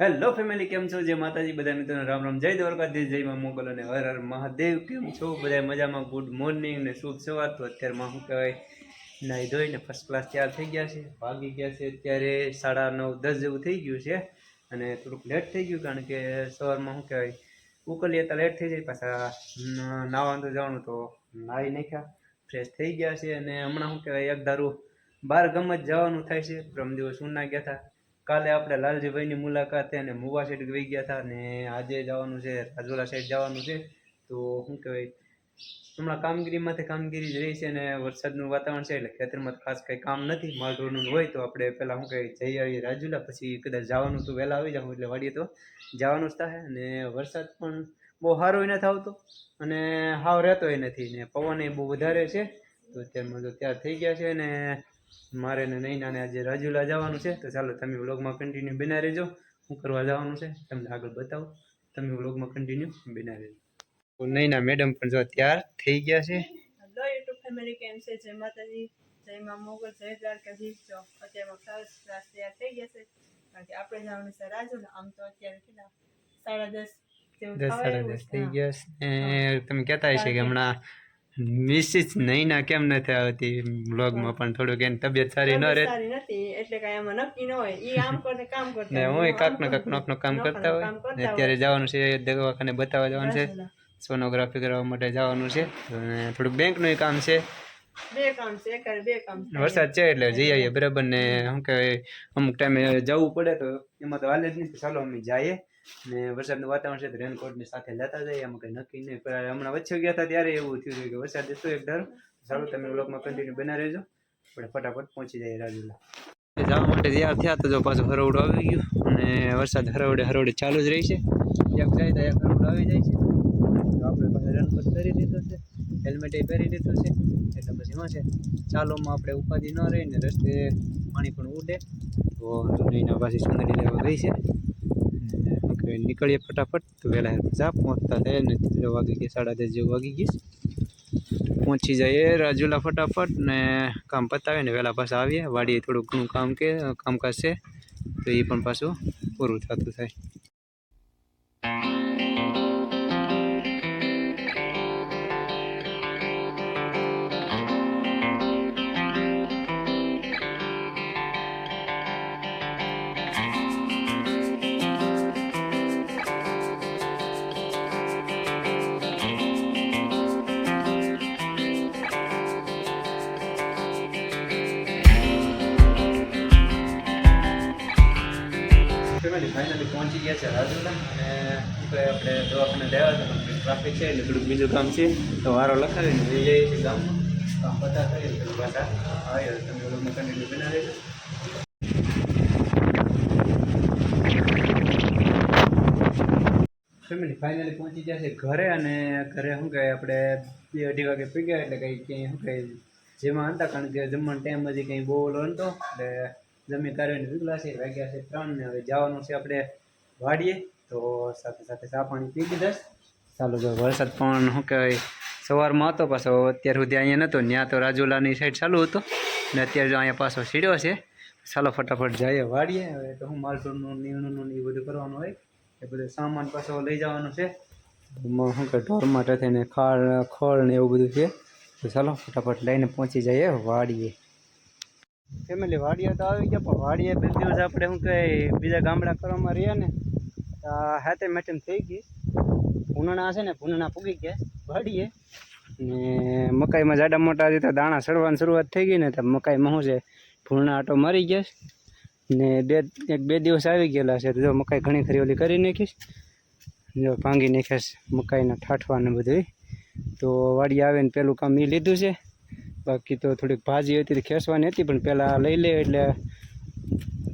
Hello family કેમ છો? જે માતાજી, બધા મિત્રોને રામ રામ. જય દ્વારકાધીશ, જય માં મોગલ અને હર હર મહાદેવ. કેમ છો? બધા મજામાં? ગુડ મોર્નિંગ ને શુભ સવાર. તો અત્યારમાં શું કહેવાય? નાહી ધોઈને ફર્સ્ટ ક્લાસ તૈયાર થઈ ગયા છે. ભાગી ગયા છે અત્યારે સાડા નવ, દસ જેવું થઈ ગયું છે. અને થોડુંક લેટ થઈ ગયું, કારણ કે સવારમાં શું કહેવાય? ઉકલીએ તો લેટ થઈ જાય, પાછા ન- નાહવાનું તો જવાનું, તો નાહી નાખ્યા ફ્રેશ થઈ ગયા છે. અને હમણાં શું કહેવાય? એક દારૂ બહાર ગમત જવાનું થાય છે. પ્રમ દિવસ ઉના ગયા હતા. કાલે આપણે લાલજીભાઈની મુલાકાતે અને મુવા સાઈડ ગઈ ગયા હતા ને આજે જવાનું છે, રાજુલા સાઈડ જવાનું છે. તો શું કહેવાય, હમણાં કામગીરીમાંથી કામગીરી જ રહી છે અને વરસાદનું વાતાવરણ છે એટલે ખેતરમાં ખાસ કંઈ કામ નથી માલરોનું હોય તો આપણે પહેલાં શું કહેવાય, જઈ આવીએ રાજુલા, પછી કદાચ જવાનું તો વહેલા આવી જાઉં એટલે વાડીએ તો જવાનું જ થાય અને વરસાદ પણ બહુ સારો નથી આવતો અને હાવ રહેતોય નથી ને પવન એ બહુ વધારે છે. તો અત્યારમાં તો તૈયાર થઈ ગયા છે ને મારે ને નૈનાને આજે રાજુલા જવાનું છે. તો ચાલો તમે વ્લોગમાં કન્ટિન્યુ બના રહેજો. શું કરવા જવાનું છે તમને આગળ બતાવો. તમે વ્લોગમાં કન્ટિન્યુ બના રહેજો. નૈના મેડમ પણ જો તૈયાર થઈ ગયા છે. હેલો યુટ્યુબ ફેમિલી કેમ છે? જય માતાજી જય માં મોગલ જય દ્વારકાધીશ. જો અત્યારમાં સરસ ક્લાસ તૈયાર થઈ ગયા છે. કારણ કે આપણે જવાનું છે રાજુ આમ તો અત્યારે કેટલા? સાડા દસ દસ સાડા દસ થઈ ગયા છે. તમે કહેતા હશે કે હમણાં મિસિસ નૈના કેમ નથી આવતી વ્લોગમાં પણ થોડુંક એની તબિયત સારી ન રહે. એટલે કાંઈ એમાં નક્કી ન હોય. ઈ આમ કરે કામ કરતા ને હું એ કાકનો આમ ને કાંક નોકનું કામ કરતા હોય. ને અત્યારે જવાનું છે દવાખાને બતાવવા જવાનું છે. સોનોગ્રાફી કરવા માટે જવાનું છે. અને થોડુંક બેંકનું કામ છે. બે કામ છે એક બે કામ વરસાદ છે એટલે જઈ આવીએ બરાબર. ને શું કહેવાય અમુક ટાઈમે જવું પડે તો એમાં તો હાલે જ નહીં. ચાલો અમે જઈએ. ને વરસાદનું વાતાવરણ છે રેનકોટની સાથે લેતા જઈએ એમાં કંઈ નક્કી નહીં. પણ હમણાં વચ્ચે ગયા હતા ત્યારે એવું થયું છે કે વરસાદ હતો એક ડર સારું, તમે બ્લોગમાં કન્ટિન્યુ બના રહેજો. આપણે ફટાફટ પહોંચી જઈએ રાજુલા. જવા માટે તૈયાર થયા તો જો પાછું હરોવડું આવી ગયું અને વરસાદ હરોવડે હરોવડે ચાલુ જ રહી છે. એક જાય તો એક હરોવડું આવી જાય છે. તો આપણે પાસે રેનકોટ પહેરી લીધો છે હેલ્મેટ પહેરી લીધું છે. એટલે પછી શું છે? ચાલોમાં આપણે ઉપાધિ ન રહી ને રસ્તે પાણી પણ ઉડે. તો પાછી સુંદરી લેવા ગઈ છે. નીકળીએ ફટાફટ તો વહેલા જા પહોંચતા થાય ને ત્રણ વાગી ગયા સાડા દસ જેવું વાગી ગઈશ પહોંચી જઈએ રાજુલા ફટાફટ ને કામ પતાવે ને વહેલા પાછા આવીએ વાડીએ થોડું ઘણું કામ કે કામકાજ છે તો એ પણ પાછું પૂરું થતું થાય ફેમિલી ફાઇનલી પહોંચી ગયા છે રાજુલા અને આપણે દવાખાને લેવા ટ્રાફિક છે. એટલે થોડુંક બીજું કામ છે. તો વારો લખાવીને લઈ જઈએ છીએ ગામમાં. કામ પતા કરીએ પછી પાછા આવીએ. તમે લોકોને કન્ટિન્યુ બના રહેજો. ફેમિલી ફાઇનલી પહોંચી ગયા છે ઘરે અને ઘરે શું કહે આપણે બે અઢી વાગે પી ગયા એટલે કંઈ ક્યાંય શું કહે જેમાં હતા, કારણ કે જમવાનો ટાઈમ હજી કંઈ બહુ ઓલો નતો એટલે જમી કાઢીને નીકળ્યા છે, વાગ્યા છે ત્રણ ને હવે જવાનું છે આપણે વાડીએ. તો સાથે સાથે ચા પાણી પી લીધા. ચાલો, જો વરસાદ પણ શું કહેવાય, સવારમાં હતો, પાછો અત્યાર સુધી અહીંયા નહોતો ત્યાં તો રાજુલાની સાઈડ ચાલુ હતો. ને અત્યારે જો અહીંયા પાછો સીડ્યો છે. ચાલો, ફટાફટ જઈએ વાડીએ. હવે તો હું માલટોનું નીણુંનું એ બધું કરવાનું હોય. એ બધું સામાન પાછો લઈ જવાનું છે. શું કે ઢોર માટે થઈને ખાળ, ખોળ ને એવું બધું છે. તો ચાલો, ફટાફટ લઈને પહોંચી જઈએ વાડીએ. ફેમિલી વાડીએ તો આવી ગયા, પણ વાડીએ બે દિવસ આપણે શું કહે બીજા ગામડા કરવામાં રહ્યા ને હાથે મેટમ થઈ ગઈ. ભૂનણા છે ને ભૂનણા પૂગી ગયા, વાડીએ. ને મકાઈમાં જાડા મોટા જે તો દાણા સડવાની શરૂઆત થઈ ગઈ ને, તો મકાઈમાં શું છે ભૂનણા આટો મારી ગયા. ને બે, એક બે દિવસ આવી ગયેલા છે, તો જો મકાઈ ઘણી ખરી ઓલી કરી નાખીશ જો ભાંગી નાખ્યા મકાઈના ઠાઠવા ને બધું તો વાડી આવે ને પેલું કામ એ લીધું છે. બાકી તો થોડીક ભાજી હતી, તો ખેંચવાની હતી, પણ પહેલાં લઈ લે એટલે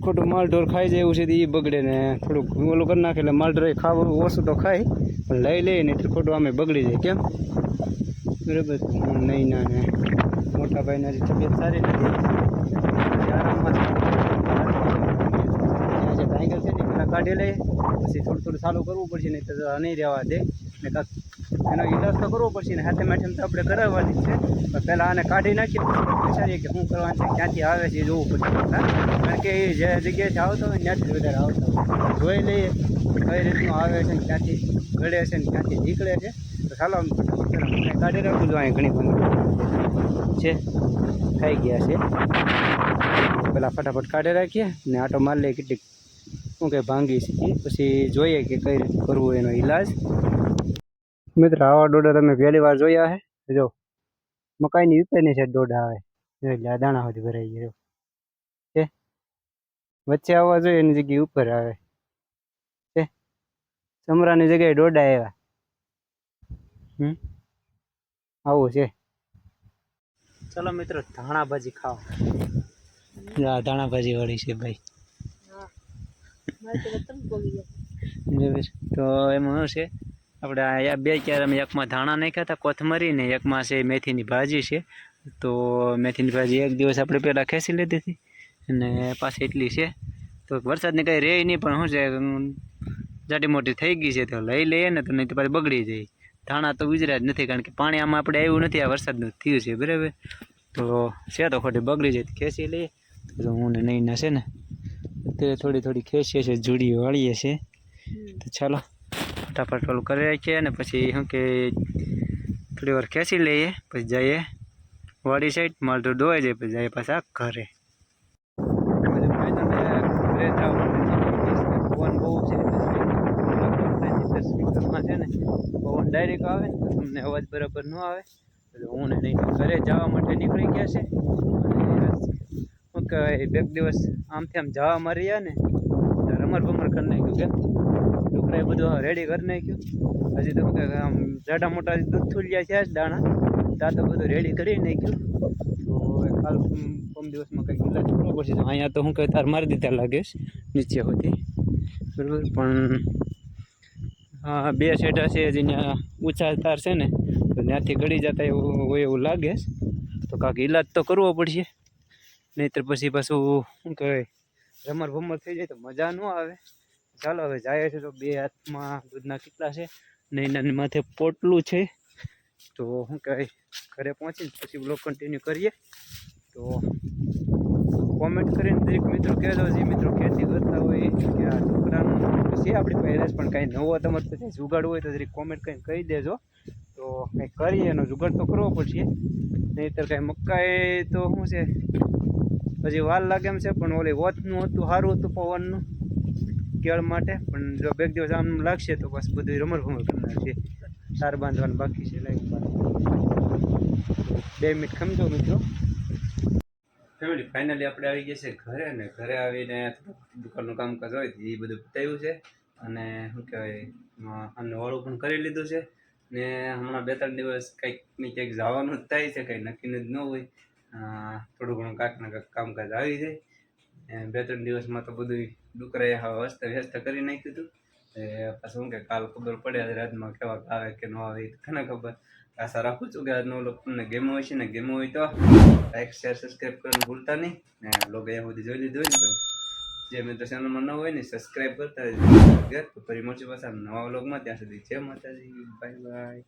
ખોટું માલ ઢોર ખાઈ જાય એવું છે એ બગડે ને થોડુંક ઓલું કરી નાખે એટલે માલ ઢોર ખાવું ઓછું તો ખાય, પણ લઈ લે ને ખોટું આમે બગડી જાય, કેમ? બરાબર નહીં ના ને. મોટા ભાઈના જે તબિયત સારી નથી. આરામમાં કાઢી લે પછી થોડું થોડું ચાલુ કરવું પડશે નહીં તો નહીં રહેવા દે. ને કાંક એનો ઈલાજ તો કરવો પડશે ને હાથે માથે તો આપણે કરાવવાની છે. પણ પહેલાં આને કાઢી નાખીએ. વિચારીએ કે શું કરવાનું છે, ક્યાંથી આવે છે એ જોવું પડશે. કારણ કે એ જે જગ્યાએથી આવતો હોય ત્યાંથી વધારે આવતો જોઈ લઈએ કઈ રીતનું આવે છે ને, ક્યાંથી ગળે છે ને, ક્યાંથી નીકળે છે. તો ચાલો કાઢી રાખું છું અહીં ઘણી બધી છે થઈ ગયા છે. પહેલાં ફટાફટ કાઢી રાખીએ ને આટો મારી લઈએ કેટલીક, શું કે ભાંગી શકીએ પછી જોઈએ કે કઈ રીતે કરવું એનો ઈલાજ. મિત્ર આવા ડોડા તમે પહેલી વાર જોયા છે જો મકાઈની ઉપરની સાઈડ ડોડા આવે એટલે આ દાણા સુધી ભરાઈ ગયો. છે? વચ્ચે આવવા જોઈએ એની જગ્યાએ ઉપર આવે. છે? ચમરાની જગ્યાએ ડોડા આવ્યા. હમ? આવું છે. ચલો મિત્રો ધાણા ભાજી ખાઓ ધાણા ભાજી વાળી છે ભાઈ. હા. તો એમાં શું છે? આપણે આ બે ક્યારે અમે એકમાં ધાણા નાખ્યા હતા, કોથમરી ને એકમાં છે મેથીની ભાજી છે. તો મેથીની ભાજી એક દિવસ આપણે પહેલાં ખેંચી લીધી હતી અને પાછી એટલી છે. તો વરસાદની કંઈ રહે નહીં, પણ શું છે જાડી મોટી થઈ ગઈ છે, તો લઈ લઈએ ને તો નહીં તો પાછી બગડી જાય. ધાણા તો ગુજરાત નથી, કારણ કે પાણી આમાં આપણે આવ્યું નથી, આ વરસાદનું થયું છે, બરાબર? તો છે તો ખોટી બગડી જાય ખેંચી લઈએ. તો હું ને નહીં ના છે ને અત્યારે થોડી થોડી ખેંચીએ છીએ જુડી વાળીએ છીએ. તો ચાલો. ફટાફટ ઓલું કરી રાખીએ અને પછી શું કે થોડી વાર ખેંચી લઈએ, પછી જઈએ વાડી સાઈડ માલ તો ધોવાઈ જાય, પછી જઈએ પાછા ઘરે. પવન ડાયરેક્ટ આવે ને તમને અવાજ બરાબર ન આવે. એટલે હું ને નહીં ઘરે જવા માટે નીકળી ગયા છે. શું કહેવાય બે દિવસ આમથી આમ જવા મારી રહ્યા ને તો રમર ભમર કરી નાખ્યું કે? ડુકરાએ બધું રેડી કરી નાખ્યું. હજી તો કે આમ જાડા મોટા દૂધ થૂલ્યા છે દાણા. ત્યાં તો બધું રેડી કરી નાખ્યું. તો કાલ પમ દિવસમાં કંઈક કરવો પડશે. તો અહીંયા તો હું કહે તાર મારી દીધા લાગે નીચે સુધી. બરાબર? પણ હા, બે સેટા છે જેને ઊંચા તાર છે ને, તો ત્યાંથી ગળી જતા એવું હોય એવું લાગે તો કાંક ઈલાજ તો કરવો પડશે. નહીતર પછી પાછું શું કહેવાય રમર ભમર થઈ જાય તો મજા ન આવે. ચાલો હવે જાય છે તો બે હાથમાં દૂધના કેટલા છે ને એના માથે પોટલું છે. તો શું કહેવાય ઘરે પહોંચીને પછી બ્લોગ કન્ટિન્યુ કરીએ. તો કોમેન્ટ કરીને દરેક મિત્રો કહેજો જે મિત્રો ખેતી કરતા હોય કે આ છોકરાનું છે આપણી પહેલાં પણ કાંઈ નવો તમારે પછી જુગાડ હોય તો દરેક કોમેન્ટ કરીને કહી દેજો. તો કંઈક કરીએ એનો જુગાડ તો કરવો પડશે. નહીંતર કાંઈ મકાઈ તો શું છે? હજી વાર લાગે એમ છે, પણ ઓલી વોચનું હતું સારું હતું પવનનું કેળ માટે. પણ જો બે દિવસ આમ લાગશે તો બસ બધું રમર ભમર કરી નાખશે તાર બાંધવાનું બાકી છે લાઈન બે મિનિટ ખમજો મિત્રો. ફેમિલી ફાઇનલી આપણે આવી ગયા છે ઘરે ને ઘરે આવીને દુકાનનું કામકાજ હોય એ બધું પતાવ્યું છે. અને શું કહેવાય અમને વાળું પણ કરી લીધું છે. ને હમણાં બે ત્રણ દિવસ કંઈક ને ક્યાંક જવાનું જ થાય છે, કંઈ નક્કીને જ ન હોય. થોડું ઘણું કાંઈક ને કામકાજ આવી જાય. બે ત્રણ દિવસમાં તો બધું ડુકરાએ હવે વ્યસ્ત કરી નાખ્યું હતું એ શું કે, કાલ ખબર પડે આજે રાતમાં કેવા આવે કે ન આવે એ તો ખબર. આશા રાખું છું કે આજનો લોકો તમને ગેમો હોય છે ને ગેમો હોય તો લાઈક, શેર સબસ્ક્રાઈબ કરવાનું ભૂલતા નહીં. ને લોકો અહીંયા સુધી જોઈ લીધું હોય તો જે મિત્રો ચેનલમાં ન હોય ને સબસ્ક્રાઈબ કરતા ફરી મળશે પાછા નવા વ્લોગમાં. ત્યાં સુધી જય માતાજી. Bye bye.